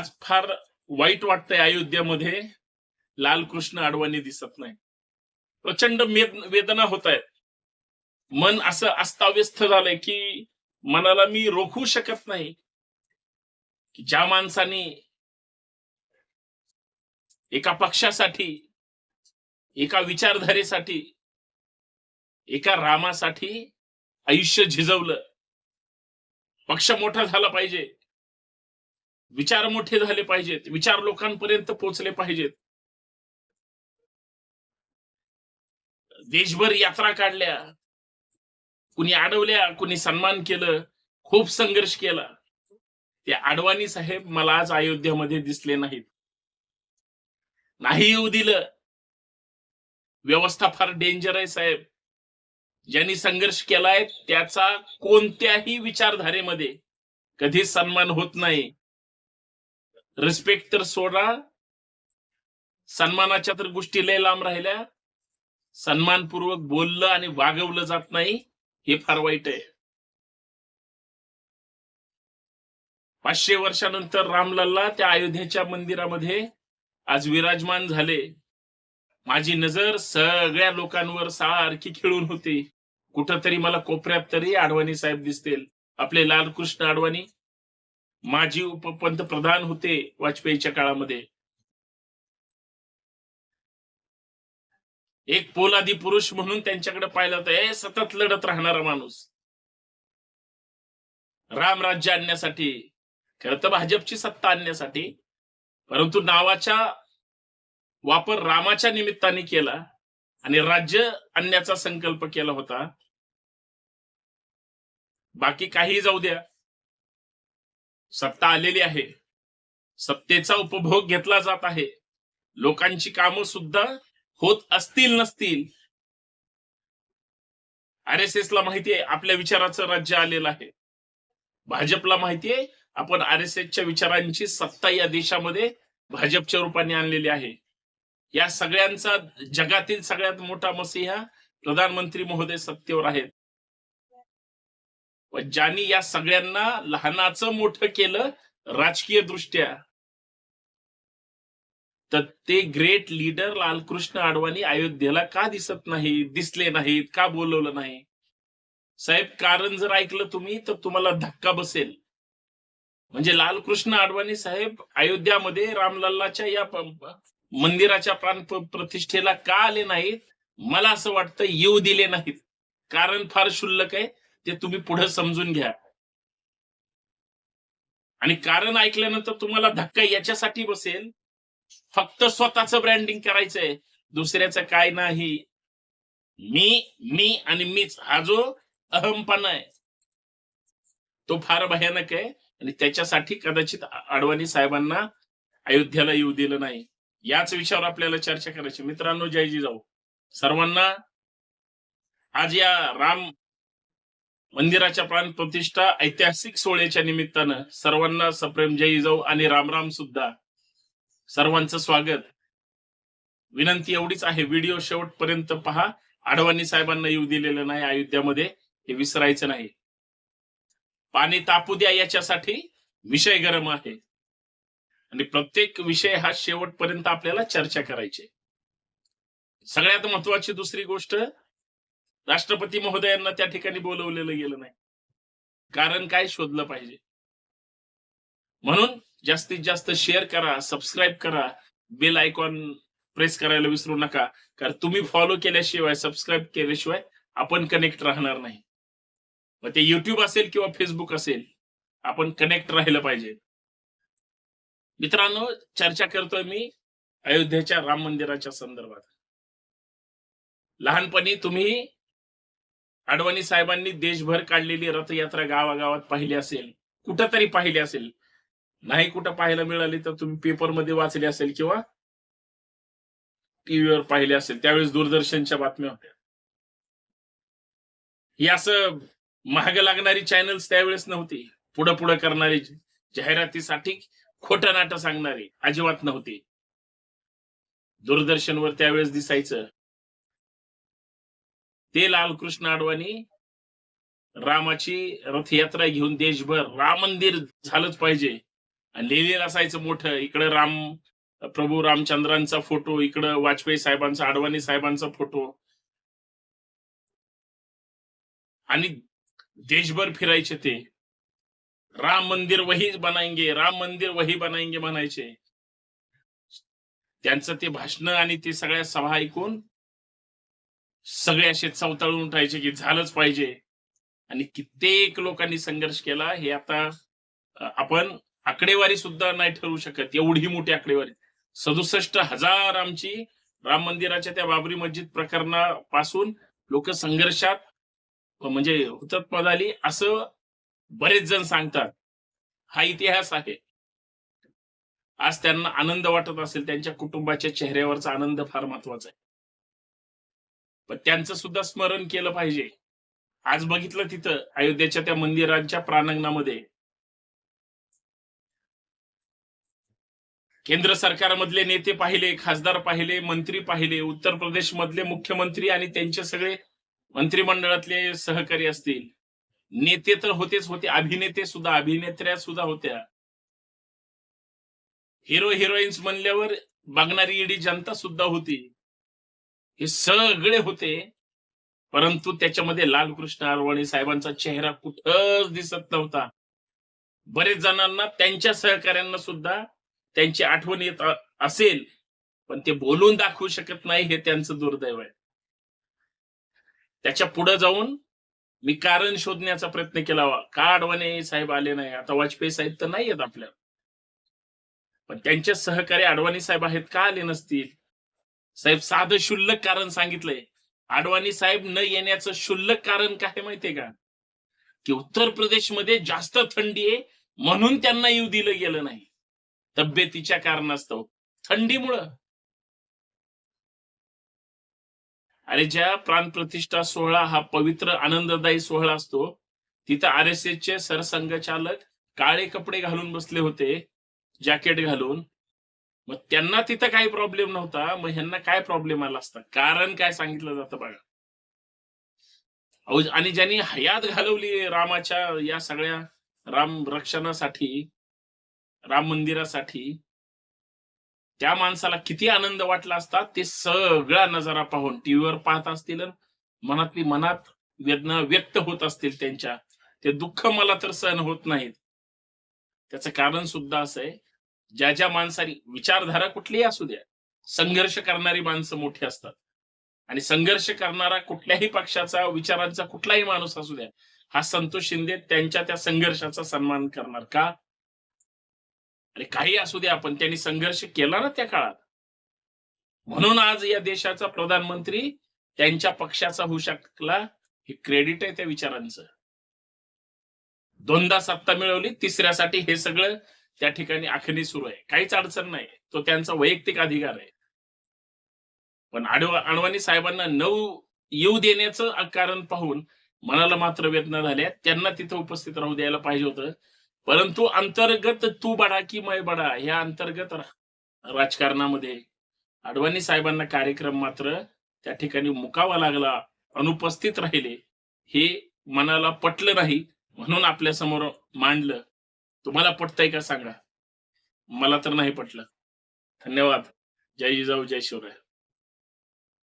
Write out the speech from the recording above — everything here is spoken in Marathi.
आज फार वाईट वाटतंय अयोध्येमध्ये. लालकृष्ण अडवाणी दिसत नाही. प्रचंड वेदना होत आहेत मन असं अस्ताव्यस्त झालंय की मनाला मी रोखू शकत नाही. की ज्या माणसाने एका पक्षासाठी एका विचारधारेसाठी एका रामासाठी आयुष्य झिजवलं. पक्ष मोठा झाला पाहिजे. विचार मोठे झाले पाहिजेत विचार लोकांपर्यंत पोहोचले पाहिजेत. देशभर यात्रा काढल्या कुणी अडवल्या कुणी सन्मान केलं खूप संघर्ष केला. ते आडवाणी साहेब मला आज अयोध्येमध्ये दिसले नाहीत. नाही येऊ दिलं. व्यवस्था फार डेंजर आहे साहेब. ज्यांनी संघर्ष केलाय त्याचा कोणत्याही विचारधारेमध्ये कधी सन्मान होत नाही. रिस्पेक्ट तर सोडा. सन्मानाच्या तर गोष्टी लय लांब राहिल्या. सन्मानपूर्वक बोललं आणि वागवलं जात नाही हे फार वाईट आहे. पाचशे वर्षानंतर रामलल्ला त्या अयोध्येच्या मंदिरामध्ये आज विराजमान झाले. माझी नजर सगळ्या लोकांवर सारखी खेळून होती. कुठंतरी मला कोपऱ्यात तरी अडवाणी साहेब दिसतील. आपले लालकृष्ण अडवाणी माजी उपपंतप्रधान होते वाजपेयीच्या काळामध्ये. एक पोलादी पुरुष म्हणून त्यांच्याकडे पाहिलं तर हे सतत लढत राहणारा माणूस. राम राज्य आणण्यासाठी खरं तर भाजपची सत्ता आणण्यासाठी परंतु नावाचा वापर रामाच्या निमित्ताने केला आणि राज्य आणण्याचा संकल्प केला होता. बाकी काही जाऊ द्या. सत्ता आलेली आहे. सत्तेचा उपभोग घेतला जात आहे. लोकांची कामं सुद्धा होत असतील नसतील. आर एस एस ला माहितीये आपल्या विचाराचं राज्य आलेलं आहे. भाजपला माहितीये आपण आर एस एसच्या विचारांची सत्ता या देशामध्ये भाजपच्या रूपाने आणलेली आहे. या सगळ्यांचा जगातील सगळ्यात मोठा मसीहा प्रधानमंत्री महोदय सत्तेवर आहेत. व ज्यांनी या सगळ्यांना लहानाचं मोठं केलं राजकीय दृष्ट्या. तर ते ग्रेट लीडर लालकृष्ण अडवाणी अयोध्येला का दिसत नाही दिसले नाहीत का बोलवलं नाही? साहेब कारण जर ऐकलं तुम्ही तर तुम्हाला धक्का बसेल. म्हणजे लालकृष्ण अडवाणी साहेब अयोध्यामध्ये रामलल्लाच्या या मंदिराच्या प्राण प्रतिष्ठेला का आले नाहीत? मला असं वाटतं येऊ दिले नाहीत. कारण फार क्षुल्लक आहे. ते तुम्ही पुढे समजून घ्या. आणि कारण ऐकल्यानंतर तुम्हाला धक्का याच्यासाठी बसेल. फक्त स्वतःच ब्रँडिंग करायचंय. दुसऱ्याचं काय नाही. मी मी आणि मीच हा जो अहमपणा आहे तो फार भयानक आहे. आणि त्याच्यासाठी कदाचित अडवाणी साहेबांना अयोध्याला येऊ दिलं नाही. याच विषयावर आपल्याला चर्चा करायची. मित्रांनो जय जिजाऊ. सर्वांना आज या राम मंदिराच्या प्राण प्रतिष्ठा ऐतिहासिक सोहळ्याच्या निमित्तानं सर्वांना सप्रेम जय जिजाऊ आणि रामराम सुद्धा. सर्वांचं स्वागत. विनंती एवढीच आहे व्हिडिओ शेवटपर्यंत पहा. आडवाणी साहेबांना येऊ दिलेलं नाही अयोध्यामध्ये हे विसरायचं नाही. पाणी तापू द्या याच्यासाठी विषय गरम आहे. आणि प्रत्येक विषय हा शेवटपर्यंत आपल्याला चर्चा करायची सगळ्यात महत्वाची दुसरी गोष्ट राष्ट्रपती महोदयांना त्या ठिकाणी बोलवलेलं गेलं नाही. कारण काय शोधलं पाहिजे? म्हणून जास्तीत जास्त शेअर करा सबस्क्राईब करा बेल आयकॉन प्रेस करायला विसरू नका. कारण तुम्ही फॉलो केल्याशिवाय सबस्क्राईब केल्याशिवाय आपण कनेक्ट राहणार नाही. मग ते युट्यूब असेल किंवा फेसबुक असेल आपण कनेक्ट राहिलं पाहिजे. मित्रांनो चर्चा करतोय मी अयोध्येच्या राम मंदिराच्या संदर्भात. लहानपणी तुम्ही अडवाणी साहेबांनी देशभर काढलेली रथयात्रा गावागावात पाहिली असेल कुठंतरी पाहिली असेल. नाही कुठं पाहायला मिळाली तर तुम्ही पेपरमध्ये वाचले असेल किंवा टीव्हीवर पाहिले असेल. त्यावेळेस दूरदर्शनच्या बातम्या होत्या. ही असं महाग लागणारी चॅनल्स त्यावेळेस नव्हती. पुढं पुढं करणारी जाहिरातीसाठी खोटं नाटं सांगणारी अजिबात नव्हती. दूरदर्शनवर त्यावेळेस दिसायचं. ते लालकृष्ण अडवाणी रामाची रथयात्रा घेऊन देशभर राम मंदिर झालंच पाहिजे. आणि लिहिलेलं असायचं मोठं. इकडं राम प्रभू रामचंद्रांचा फोटो इकडं वाजपेयी साहेबांचा अडवाणी साहेबांचा फोटो. आणि देशभर फिरायचे ते. राम मंदिर वही बनायंगे राम मंदिर वही बनाएंगे म्हणायचे. त्यांचं ते भाषण आणि ते सगळ्या सभा ऐकून सगळे असे चवताळून उठायचे की झालंच पाहिजे. आणि कित्येक लोकांनी संघर्ष केला हे आता आपण आकडेवारी सुद्धा नाही ठरवू शकत. एवढी मोठी आकडेवारी. सदुसष्ट हजार आमची राम मंदिराच्या त्या बाबरी मस्जिद प्रकरणापासून लोक संघर्षात म्हणजे हुतात्मा झाली असं बरेच जण सांगतात. हा इतिहास आहे. आज त्यांना आनंद वाटत असेल त्यांच्या कुटुंबाच्या चेहऱ्यावरचा आनंद फार महत्त्वाचा आहे. पण त्यांचं सुद्धा स्मरण केलं पाहिजे. आज बघितलं तिथं अयोध्येच्या त्या मंदिरांच्या प्रांगणामध्ये. केंद्र सरकारमधले नेते पाहिले खासदार पाहिले मंत्री पाहिले उत्तर प्रदेश मधले मुख्यमंत्री आणि त्यांचे सगळे मंत्रिमंडळातले सहकारी असतील. नेते तर होतेच होते अभिनेते सुद्धा अभिनेत्र्या सुद्धा होत्या. हिरो हिरोईन्स म्हणल्यावर बघणारी ईडी जनता सुद्धा होती. हे सगळे होते. परंतु त्याच्यामध्ये लालकृष्ण आडवाणी साहेबांचा चेहरा कुठंच दिसत नव्हता. बरेच जणांना त्यांच्या सहकाऱ्यांना सुद्धा त्यांची आठवण येत असेल पण ते बोलून दाखवू शकत नाही हे त्यांचं दुर्दैव आहे. त्याच्या पुढे जाऊन मी कारण शोधण्याचा प्रयत्न केला का आडवाणी साहेब आले नाही? आता वाजपेयी साहेब तर नाही आहेत आपल्या. पण त्यांचे सहकारी अडवाणी साहेब आहेत का आले नसतील? साहेब साधं शुल्लक कारण सांगितलंय. अडवाणी साहेब न येण्याचं शुल्लक कारण काय माहितीये का? की उत्तर प्रदेशमध्ये जास्त थंडी आहे म्हणून त्यांना येऊ दिलं गेलं नाही. तब्येतीच्या कारणास्तव. थंडीमुळं. अरे ज्या प्राणप्रतिष्ठा सोहळा हा पवित्र आनंददायी सोहळा असतो तिथं आर एस चे सरसंघचालक काळे कपडे घालून बसले होते जॅकेट घालून. मग त्यांना तिथं काही प्रॉब्लेम नव्हता मग ह्यांना काय प्रॉब्लेम आला असता? कारण काय सांगितलं जातं बघा. आणि ज्यांनी हयात घालवली रामाच्या या सगळ्या राम रक्षणासाठी राम मंदिरासाठी त्या माणसाला किती आनंद वाटला असता? ते सगळा नजारा पाहून टीव्हीवर पाहत असतील मनातली मनात वेदना व्यक्त होत असतील त्यांच्या. ते दुःख मला तर सहन होत नाहीत. त्याचं कारण सुद्धा असं आहे ज्या ज्या माणसानी विचारधारा कुठलीही असू द्या संघर्ष करणारी माणसं मोठी असतात. आणि संघर्ष करणारा कुठल्याही पक्षाचा विचारांचा कुठलाही माणूस असू द्या हा संतोष शिंदे त्यांच्या त्या संघर्षाचा सन्मान करणार का? आणि काही असू द्या पण त्यांनी संघर्ष केला ना त्या काळात. म्हणून आज या देशाचा प्रधानमंत्री त्यांच्या पक्षाचा होऊ शकला हे क्रेडिट आहे त्या विचारांचं. दोनदा सत्ता मिळवली तिसऱ्यासाठी हे सगळं त्या ठिकाणी आखणी सुरू आहे. काहीच अडचण नाही. तो त्यांचा वैयक्तिक अधिकार आहे. पण अडवाणी साहेबांना नऊ येऊ देण्याचं कारण पाहून मनाला मात्र वेदना झाल्या. त्यांना तिथं उपस्थित राहू द्यायला पाहिजे होतं. परंतु अंतर्गत तू बडा की मै बडा ह्या अंतर्गत राजकारणामध्ये अडवाणी साहेबांना कार्यक्रम मात्र त्या ठिकाणी मुकावा लागला अनुपस्थित राहिले हे मनाला पटलं नाही म्हणून आपल्यासमोर मांडलं. तुम्हाला पटतंय का सांगा? मला तर नाही पटलं. धन्यवाद. जय जिजाऊ जय शिवराय.